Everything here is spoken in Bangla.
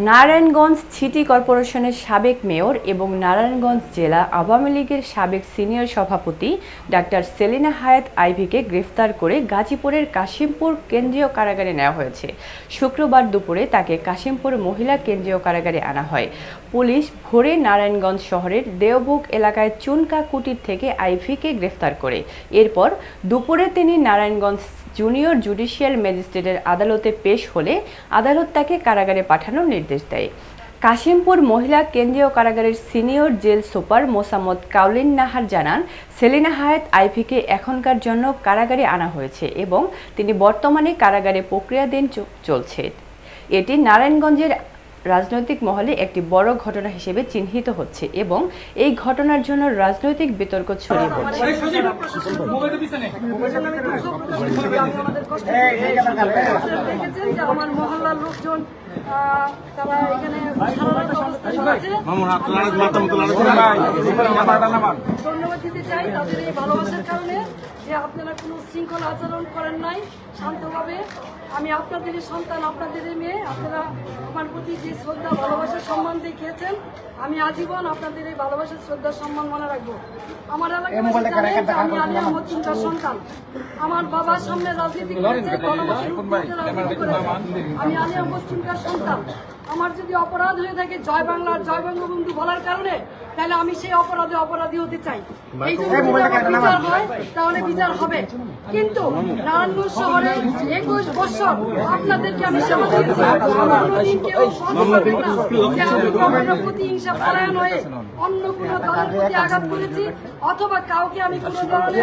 নারায়ণগঞ্জ সিটি কর্পোরেশনের সাবেক মেয়র এবং নারায়ণগঞ্জ জেলা আওয়ামী লীগের সাবেক সিনিয়র সভাপতি ডাক্তার সেলিনা হায়াত আইভিকে গ্রেফতার করে গাজীপুরের কাশিমপুর কেন্দ্রীয় কারাগারে নেওয়া হয়েছে। শুক্রবার দুপুরে তাকে কাশিমপুর মহিলা কেন্দ্রীয় কারাগারে আনা হয়। পুলিশ ভোরে নারায়ণগঞ্জ শহরের দেওবুক এলাকায় চুনকা কুটির থেকে আইভিকে গ্রেফতার করে। এরপর দুপুরে তিনি নারায়ণগঞ্জ জুনিয়র জুডিশিয়াল ম্যাজিস্ট্রেটের আদালতে পেশ হলে আদালত তাকে কারাগারে পাঠানোর নির্দেশ দেয়। কাশিমপুর মহিলা কেন্দ্রীয় কারাগারের senior jail super Mosammat kaolin Nahar জানান, সেলিনা হায়াত আইভিকে এখনকার জন্য কারাগারে আনা হয়েছে এবং তিনি বর্তমানে কারাগারে প্রক্রিয়াধীন চলছে। এটি নারায়ণগঞ্জের রাজনৈতিক মহলে একটি বড় ঘটনা হিসেবে চিহ্নিত হচ্ছে এবং এই ঘটনার জন্য রাজনৈতিক বিতর্ক ছড়িয়ে পড়ছে। আমার মহল্লার লোকজন তারা এখানে ধন্যবাদ দিতে চাই তাদের এই ভালোবাসার কারণে যে আপনারা কোনো শৃঙ্খল আচরণ করেন নাই শান্তভাবে। আমি আপনাদেরই সন্তান আপনাদেরই মেয়ে আপনারা আমার প্রতি যে শ্রদ্ধা ভালোবাসা সম্মান দেখিয়েছেন আমি আজীবন আপনাদের এই ভালোবাসার শ্রদ্ধা সম্মান মনে রাখব। আমার এলাকায় আমি আলী আহমদ চিন্তার সন্তান। আমার বাবার সামনে রাজনীতি করেছে। আমি আলী আহমদ চিন্তার সন্তান। আমার যদি অপরাধ হয়ে থাকে জয় বাংলার জয় বঙ্গবন্ধু বলার কারণে, তাহলে আমি সেই অপরাধে অপরাধী হতে চাই। এই বিচার হয়, তাহলে বিচার হবে। কিন্তু নারায়ণগঞ্জ শহরে একুশ বছর আপনাদেরকে আমি সেবা দিয়েছি প্রতিহিংসা পরায়ণ হয়ে অন্য কোনো দলের প্রতি আঘাত করেছি, অথবা কাউকে আমি কোনো ধরনের